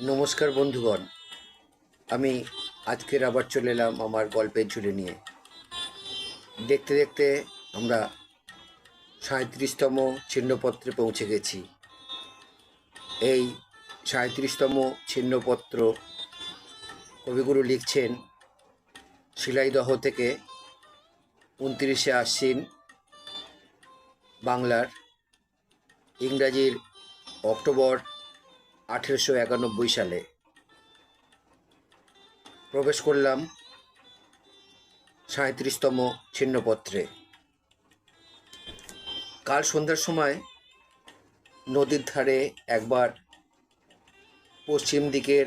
নমস্কার বন্ধুগণ। আমি আজকের আবার চলে এলাম আমার গল্পের ঝুলি নিয়ে। দেখতে দেখতে আমরা সাঁত্রিশতম ছিন্নপত্রে পৌঁছে গেছি। এই সাঁত্রিশতম ছিন্নপত্র কবিগুরু লিখছেন শিলাইদহ থেকে উনত্রিশে আশ্বিন বাংলার ইংরাজির অক্টোবর আঠেরোশো একানব্বই সালে। প্রবেশ করলাম সাঁত্রিশতম ছিন্নপত্রে। কাল সন্ধ্যার সময় নদীর ধারে একবার পশ্চিম দিকের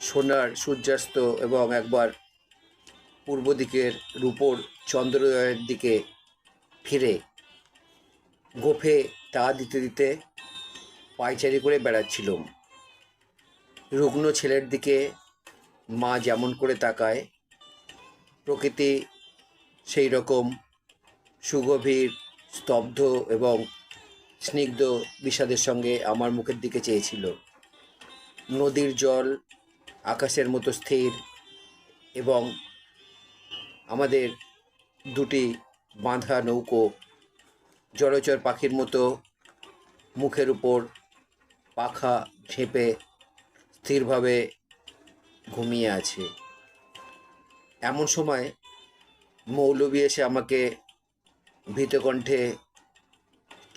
সোনার সূর্যাস্ত এবং একবার পূর্ব দিকের রূপোর চন্দ্রোদয়ের দিকে ফিরে। গোফে তা দিতে দিতে পায়চারি করে বেড়াচ্ছিলুম। রুগ্ন ছেলের দিকে মা যেমন করে তাকায়, প্রকৃতি সেই রকম সুগভীর, স্তব্ধ এবং স্নিগ্ধ বিষাদের সঙ্গে আমার মুখের দিকে চেয়েছিল। নদীর জল আকাশের মতো স্থির এবং আমাদের দুটি বাঁধা নৌকো জলচর পাখির মতো মুখের উপর পাখা ঝেঁপে স্থিরভাবে ঘুমিয়ে আছে। এমন সময় মৌলবী এসে আমাকে ভীতকণ্ঠে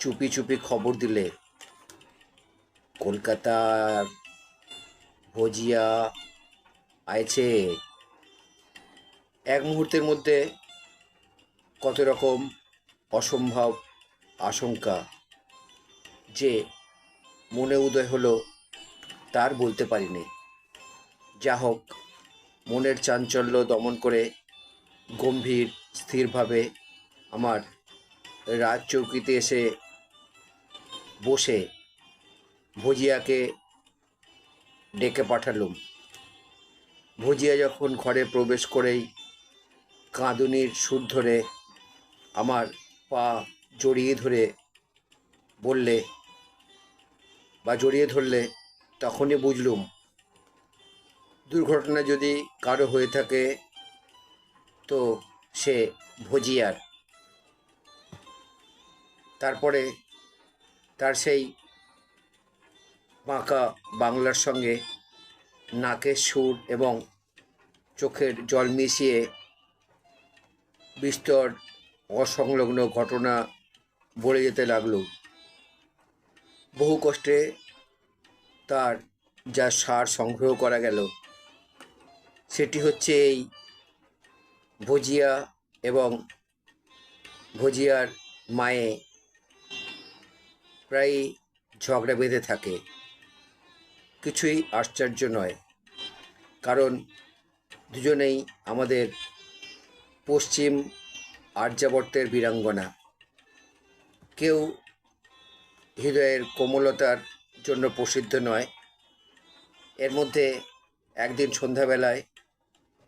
চুপি চুপি খবর দিলে, কলকাতার ভজিয়া আইছে এক মুহূর্তের মধ্যে কত রকম অসম্ভব আশঙ্কা যে মনে উদয় হলো, তার বলতে পারিনি। যা হোক, মনের চাঞ্চল্য দমন করে গম্ভীর, স্থিরভাবে আমার রাজ চৌকিতে এসে বসে ভজিয়াকে ডেকে পাঠালুম। ভজিয়া যখন ঘরে প্রবেশ করেই কাঁদুনির সুর ধরে আমার পা জড়িয়ে ধরে বললে বা জড়িয়ে ধরলে তখনই বুঝলুম দুর্ঘটনা যদি কারও হয়ে থাকে তো সে ভজিয়ার। তারপরে তার সেই বাঁকা বাংলার সঙ্গে নাকের সুর এবং চোখের জল মিশিয়ে বিস্তর অসংলগ্ন ঘটনা বলে যেতে লাগল বহু কষ্টে তার যা সার সংগ্রহ করা গেল, সেটি হচ্ছে এই ভজিয়া এবং ভজিয়ার মায়ে প্রায় ঝগড়া বেঁধে থাকে। কিছুই আশ্চর্য নয়, কারণ দুজনেই আমাদের পশ্চিম আর্যাবর্তের বীরাঙ্গনা। কেউ হৃদয়ের কোমলতার জন্য প্রসিদ্ধ নয়। এর মধ্যে একদিন সন্ধ্যাবেলায়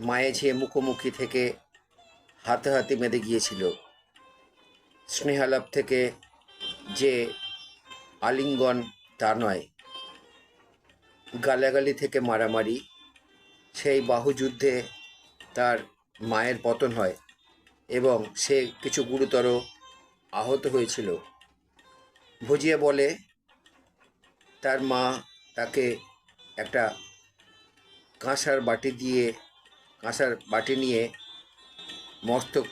মায়ে ঝিয়ে মুখোমুখি থেকে হাতে হাতে বেঁধে গিয়েছিল, স্নেহালাপ থেকে যে আলিঙ্গন তা নয়। গালাগালি থেকে মারামারি, সেই বাহুযুদ্ধে তার মায়ের পতন হয় এবং সে কিছু গুরুতর আহত হয়েছিল। ভজিয়া বলে, তার মা তাকে একটা কাঁসার বাটি দিয়ে, কাঁসার বাটি নিয়ে মস্তক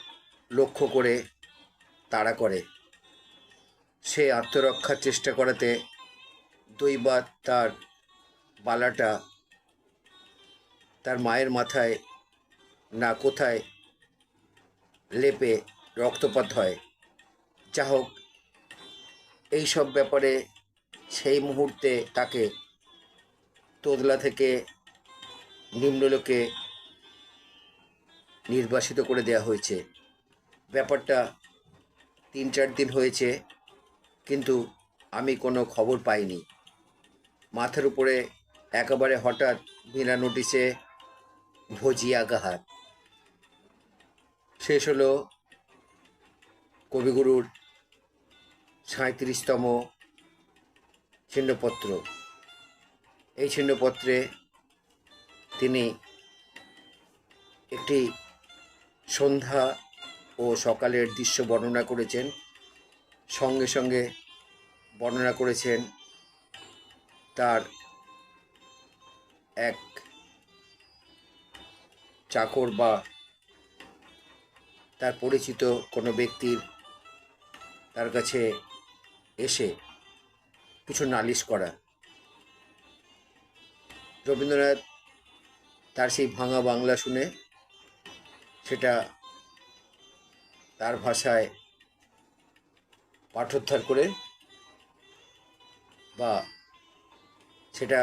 লক্ষ্য করে তাড়া করে। সে আত্মরক্ষার চেষ্টা করাতে দৈবাত তার বালাটা তার মায়ের মাথায় না কোথায় লেপে রক্তপাত হয়। যা হোক এইসব ব্যাপারে সেই মুহূর্তে তাকে তোদলা থেকে নিম্নলোকে নির্বাসিত করে দেওয়া হয়েছে। ব্যাপারটা তিন চার দিন হয়েছে, কিন্তু আমি কোনো খবর পাইনি। মাথার উপরে একেবারে হঠাৎ বিনা নোটিশে আঘাত শেষ হলো কবিগুরুর সাঁত্রিশতম ছিন্নপত্র। এই ছিন্নপত্রে তিনি একটি সন্ধ্যা ও সকালের দৃশ্য বর্ণনা করেছেন। সঙ্গে সঙ্গে বর্ণনা করেছেন তার এক চাকর বা তার পরিচিত কোনো ব্যক্তির তার কাছে এসে কিছু নালিশ করা। রবীন্দ্রনাথ তার সেই ভাঙা বাংলা শুনে সেটা তার ভাষায় পাঠোদ্ধার করে বা সেটা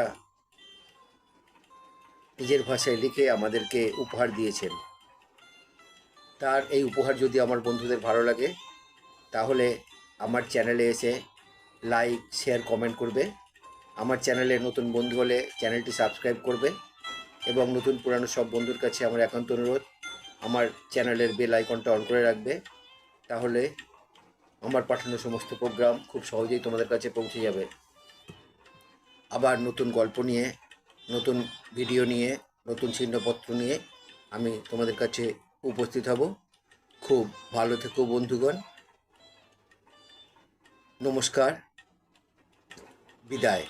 নিজের ভাষায় লিখে আমাদেরকে উপহার দিয়েছেন। তার এই উপহার যদি আমার বন্ধুদের ভালো লাগে, তাহলে আমার চ্যানেলে এসে লাইক শেয়ার কমেন্ট করবে। আমার চ্যানেলে নতুন বন্ধু হলে চ্যানেলটি সাবস্ক্রাইব করবে এবং নতুন পুরানো সব বন্ধুর কাছে আমার একান্ত অনুরোধ, আমার চ্যানেলের বেল আইকনটা অন করে রাখবে। তাহলে আমার পাঠানো সমস্ত প্রোগ্রাম খুব সহজেই তোমাদের কাছে পৌঁছে যাবে। আবার নতুন গল্প নিয়ে, নতুন ভিডিও নিয়ে, নতুন চিহ্নপত্র নিয়ে আমি তোমাদের কাছে উপস্থিত হব। খুব ভালো থেকো বন্ধুগণ। নমস্কার বিদায়।